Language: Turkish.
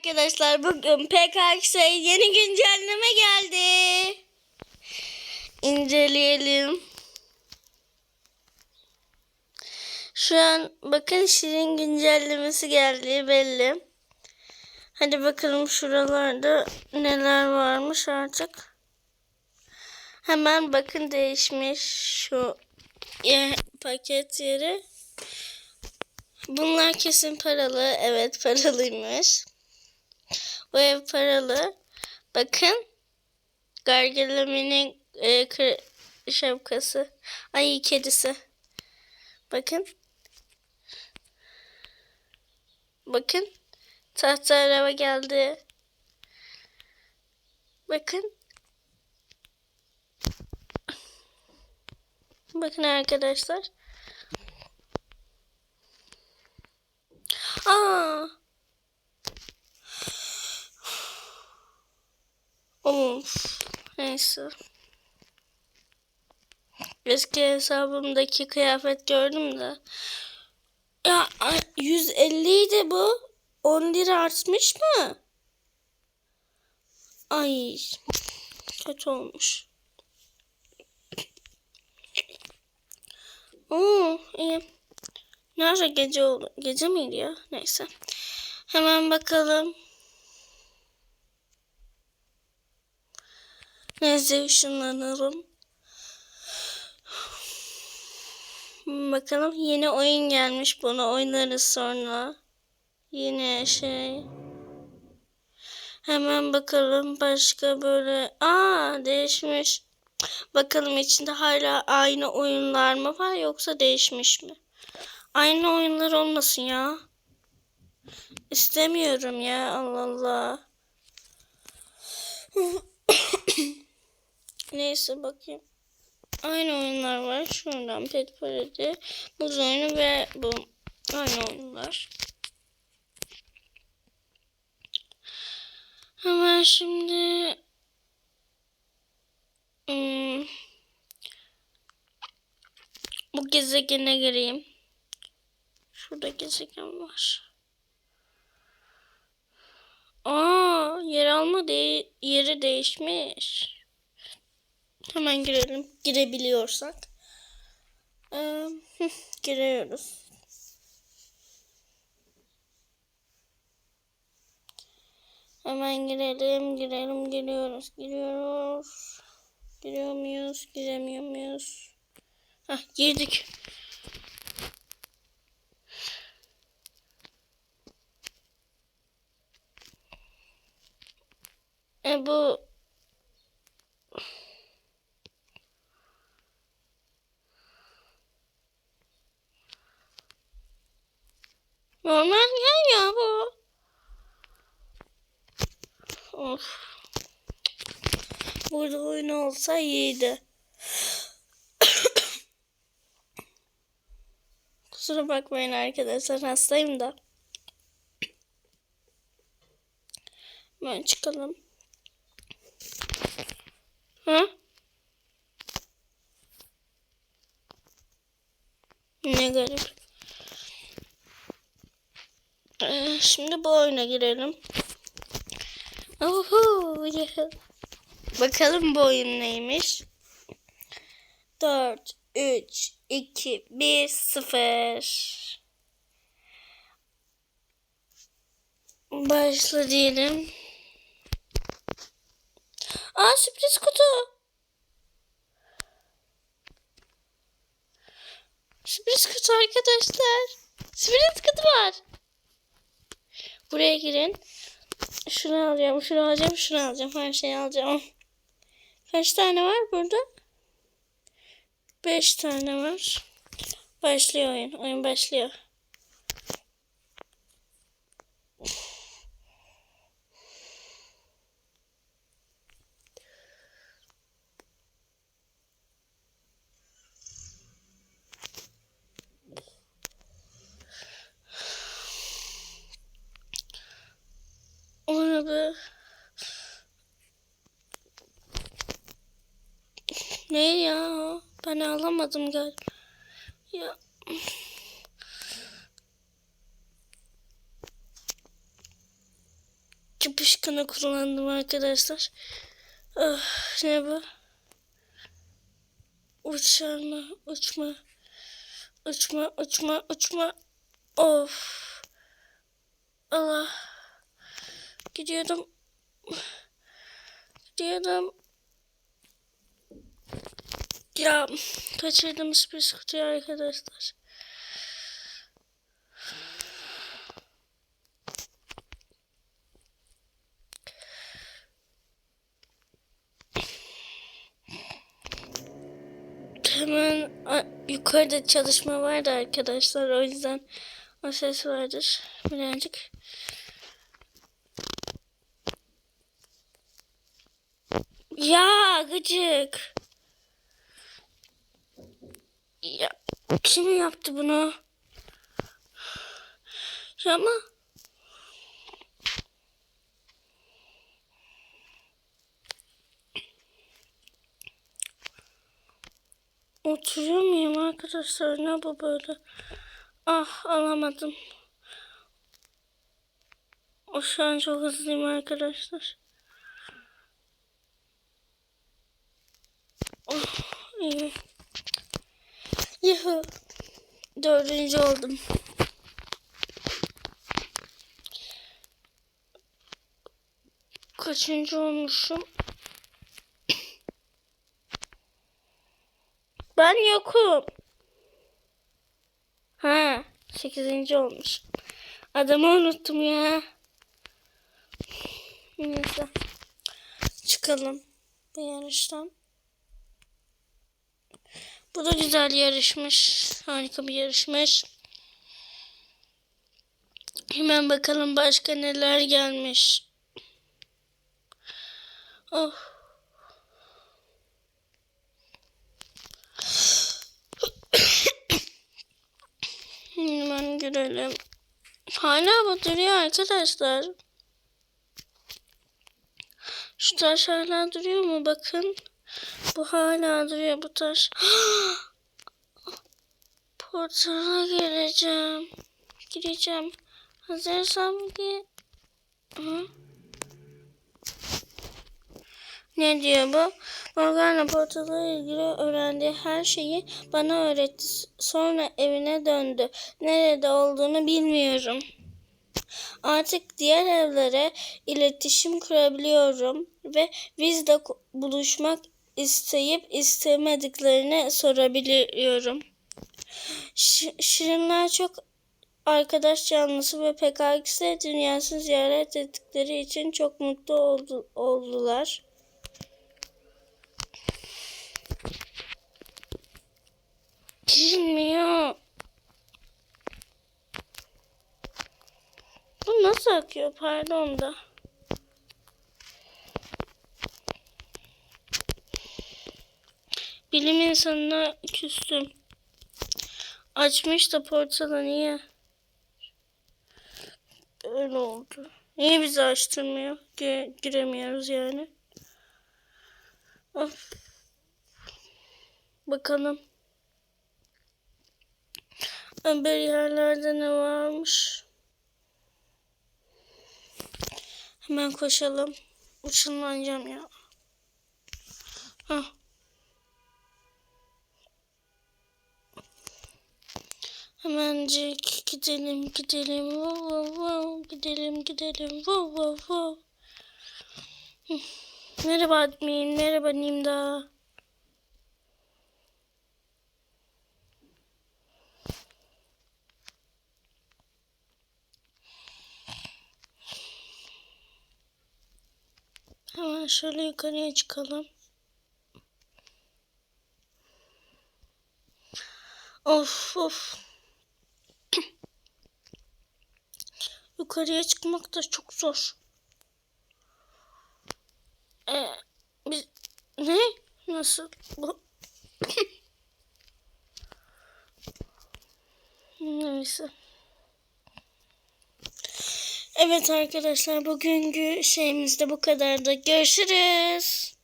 Arkadaşlar bugün PKX yeni güncelleme geldi. İnceleyelim. Şu an bakın Şirin güncellemesi geldi belli. Hadi bakalım şuralarda neler varmış artık. Hemen bakın değişmiş şu ye- paket yeri. Bunlar kesin paralı. Evet paralıymış. Bu ev paralı. Bakın. Gargalaminin e, şapkası. Ay kedisi. Bakın. Bakın. Tahta araba geldi. Bakın. Bakın arkadaşlar. Aa. Of. Neyse. Eski hesabımdaki kıyafet gördüm de. Ya ay, 150 idi bu. 10 lira artmış mı? Ay. Kötü olmuş. Oo, iyi. Nerede gece oldu? Gece miydi ya? Neyse. Hemen bakalım. Neyse ışınlanalım. Bakalım yeni oyun gelmiş. Bunu oynarız sonra. Yine şey. Hemen bakalım başka böyle. Aa değişmiş. Bakalım içinde hala aynı oyunlar mı var yoksa değişmiş mi? Aynı oyunlar olmasın ya. İstemiyorum ya Allah Allah. Neyse bakayım. Aynı oyunlar var. Şuradan Pet Parade, Buz oyunu ve bu. Aynı oyunlar. Hemen şimdi hmm, bu gezegene gireyim. Şurada gezegen var. Aa, yer alma de yeri değişmiş. Hemen girelim. Girebiliyorsak. Ee, giriyoruz. Hemen girelim, girelim, giriyoruz, giriyoruz. Giriyor muyuz, giremiyor muyuz? Hah, girdik. E bu normal yer ya bu. Of. Burada oyun olsa iyiydi. Kusura bakmayın arkadaşlar hastayım da. Hemen çıkalım. Ha? Ne garip. Ee, şimdi bu oyuna girelim. Yuhu. Bakalım bu oyun neymiş. 4, 3, 2, 1, 0. Başla diyelim. Aa sürpriz kutu. Sürpriz kutu arkadaşlar. Sürpriz kutu var. Buraya girin. Şunu alacağım, şunu alacağım, şunu alacağım. Her şeyi alacağım. Kaç tane var burada? Beş tane var. Başlıyor oyun. Oyun başlıyor. Be. Ne ya? Ben alamadım galiba. Ya. Yapışkanı kullandım arkadaşlar. Ah, ne bu? Uçarma, uçma. Uçma, uçma, uçma. Of. Allah. Gidiyordum. Gidiyordum. Ya kaçırdım sürpriz kutuyu arkadaşlar. Hemen yukarıda çalışma vardı arkadaşlar. O yüzden o ses vardır. Birazcık. Ya gıcık. Ya kim yaptı bunu? Ama oturuyor muyum arkadaşlar? Ne bu böyle? Ah alamadım. O şu an çok hızlıyım arkadaşlar. Oh, iyi. Yuhu. Dördüncü oldum. Kaçıncı olmuşum? Ben yokum. Ha, sekizinci olmuş. Adamı unuttum ya. Neyse. Çıkalım bu yarıştan. Bu da güzel yarışmış. Harika bir yarışmış. Hemen bakalım başka neler gelmiş. Oh. Hemen görelim. Hala bu duruyor arkadaşlar. Şu taş hala duruyor mu? Bakın. Bu hala duruyor bu taş. Portala gireceğim. Gireceğim. Hazırsam ki... Ne diyor bu? Morgana portala ilgili öğrendiği her şeyi bana öğretti. Sonra evine döndü. Nerede olduğunu bilmiyorum. Artık diğer evlere iletişim kurabiliyorum ve bizle ko- buluşmak isteyip istemediklerini sorabiliyorum. Ş- Şirinler çok arkadaş canlısı ve PKX'de dünyasını ziyaret ettikleri için çok mutlu oldu, oldular. Girmiyor. Bu nasıl akıyor pardon da. Bilim insanına küstüm. Açmış da portalı niye? Öyle oldu. Niye bizi açtırmıyor? Gi- giremiyoruz yani. Of. Bakalım. Öbür yerlerde ne varmış? Hemen koşalım. Uçunlanacağım ya. Hah. Hemencik gidelim gidelim. Wow, wow, wow. Gidelim gidelim. Wow, wow, wow. Merhaba admin. Merhaba Nimda. Hemen şöyle yukarıya çıkalım. Of of. Yukarıya çıkmak da çok zor. Ee, biz ne? Nasıl? Bu Neyse. Evet arkadaşlar bugünkü şeyimiz de bu kadardı. Görüşürüz.